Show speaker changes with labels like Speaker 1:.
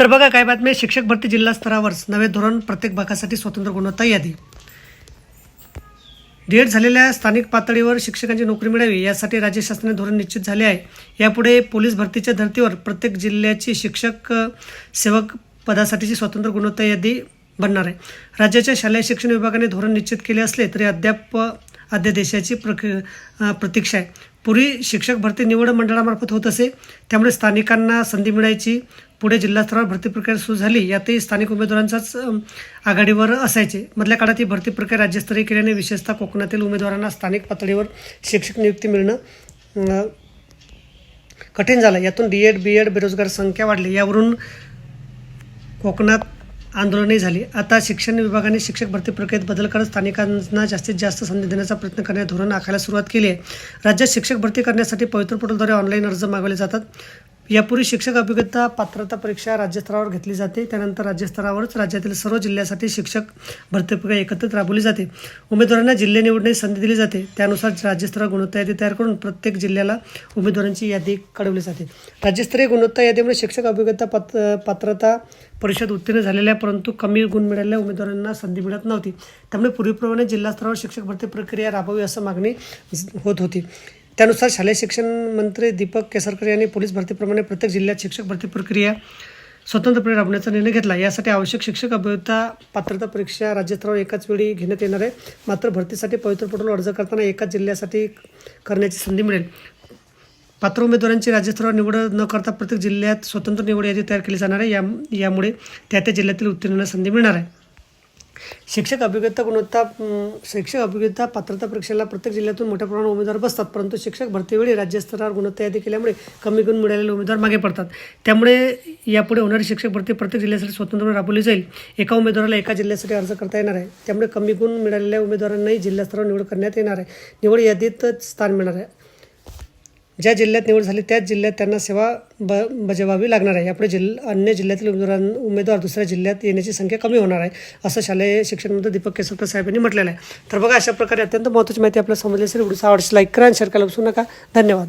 Speaker 1: तर बघा काय बातमी शिक्षक भरती जिल्हा स्तरावर नवे धोरण प्रत्येक भागासाठी स्वतंत्र गुणवत्ता यादी. डेट झालेल्या स्थानिक पातळीवर शिक्षकांची नोकरी मिळावी यासाठी राज्य शासनाने धोरण निश्चित झाले आहे. यापुढे पोलीस भरतीच्या धर्तीवर प्रत्येक जिल्ह्याची शिक्षक सेवक पदासाठीची स्वतंत्र गुणवत्ता यादी बनणार आहे. राज्याच्या शालेय शिक्षण विभागाने धोरण निश्चित केले असले तरी अद्याप अध्यादेशाची प्रक प्रतीक्षा आहे. पूर्वी शिक्षक भरती निवड मंडळामार्फत होत असे. त्यामुळे स्थानिकांना संधी मिळायची. पुढे जिल्हास्तरावर भरती प्रक्रिया सुरू झाली. यातही स्थानिक उमेदवारांचाच आघाडीवर असायचे. मधल्या काळात ही भरती प्रक्रिया राज्यस्तरीय केल्याने विशेषतः कोकणातील उमेदवारांना स्थानिक पातळीवर शिक्षक नियुक्ती मिळणं कठीण झालं. यातून डी एड बी एड बेरोजगार संख्या वाढली. यावरून कोकणात आंदोलने झाली. आता शिक्षण विभागाने शिक्षक भरती प्रक्रियेत बदल करत स्थानिकांना जास्तीत जास्त संधी देण्याचा प्रयत्न करण्याचे धोरण आखायला सुरुवात केली आहे. राज्यात शिक्षक भरती करण्यासाठी पवित्र पोर्टलद्वारे ऑनलाईन अर्ज मागवले जातात. यापूर्वी शिक्षक अभिज्ञता पात्रता परीक्षा राज्यस्तरावर घेतली जाते. त्यानंतर राज्यस्तरावरच राज्यातील सर्व जिल्ह्यासाठी शिक्षक भरती प्रक्रिया एकत्रित राबवली जाते. उमेदवारांना जिल्हे निवडण्याची संधी दिली जाते. त्यानुसार राज्यस्तरावर गुणवत्ता यादी तयार करून प्रत्येक जिल्ह्याला उमेदवारांची यादी कळवली जाते. राज्यस्तरीय गुणवत्ता यादीमुळे शिक्षक अभिज्ञता पात पात्रता परिषद उत्तीर्ण झालेल्या परंतु कमी गुण मिळालेल्या उमेदवारांना संधी मिळत नव्हती. त्यामुळे पूर्वीप्रमाणे जिल्हास्तरावर शिक्षक भरती प्रक्रिया राबवावी असं मागणी होत होती. त्यानुसार शालेय शिक्षण मंत्री दीपक केसरकर यांनी पोलीस भरतीप्रमाणे प्रत्येक जिल्ह्यात शिक्षक भरती प्रक्रिया स्वतंत्रपणे राबवण्याचा निर्णय घेतला. यासाठी आवश्यक शिक्षक अभियता पात्रता परीक्षा राज्यस्तरावर एकाच वेळी घेण्यात येणार आहे. मात्र भरतीसाठी पवित्र पोर्टल अर्ज करताना एकाच जिल्ह्यासाठी करण्याची संधी मिळेल. पात्र उमेदवारांची राज्यस्तरावर निवड न करता प्रत्येक जिल्ह्यात स्वतंत्र निवड यादी तयार केली जाणार आहे. या यामुळे त्या त्या जिल्ह्यातील उत्तीर्णांना संधी मिळणार आहे. शिक्षक अभिज्ञता गुणवत्ता शिक्षक अभिज्ञता पात्रता परीक्षेला प्रत्येक जिल्ह्यातून मोठ्या प्रमाणात उमेदवार बसतात. परंतु शिक्षक भरतीवेळी राज्यस्तरावर गुणवत्ता यादी केल्यामुळे कमी गुण मिळालेले उमेदवार मागे पडतात. त्यामुळे यापुढे होणारी शिक्षक भरती प्रत्येक जिल्ह्यासाठी स्वतंत्रपणे राबवली जाईल. एका उमेदवाराला एका जिल्ह्यासाठी अर्ज करता येणार आहे. त्यामुळे कमी गुण मिळालेल्या उमेदवारांनाही जिल्हास्तरावर निवड करण्यात येणार आहे. निवड यादीतच स्थान मिळणार आहे. ज्या जिल्ह्यात निवड झाली त्याच जिल्ह्यात त्यांना सेवा ब बजावावी लागणार आहे. यापुढे जिल्हा अन्य जिल्ह्यातील उमेदवारां उमेदवार दुसऱ्या जिल्ह्यात येण्याची संख्या कमी होणार आहे असं शालेय शिक्षण मंत्री दीपक केसरकर साहेबांनी म्हटलेलं आहे. तर बघा अशा प्रकारे अत्यंत महत्त्वाची माहिती आपल्याला समजली असेल व्हिडिओ आवडशी लाईक करा आणि शेअर करायला विसरू नका. धन्यवाद.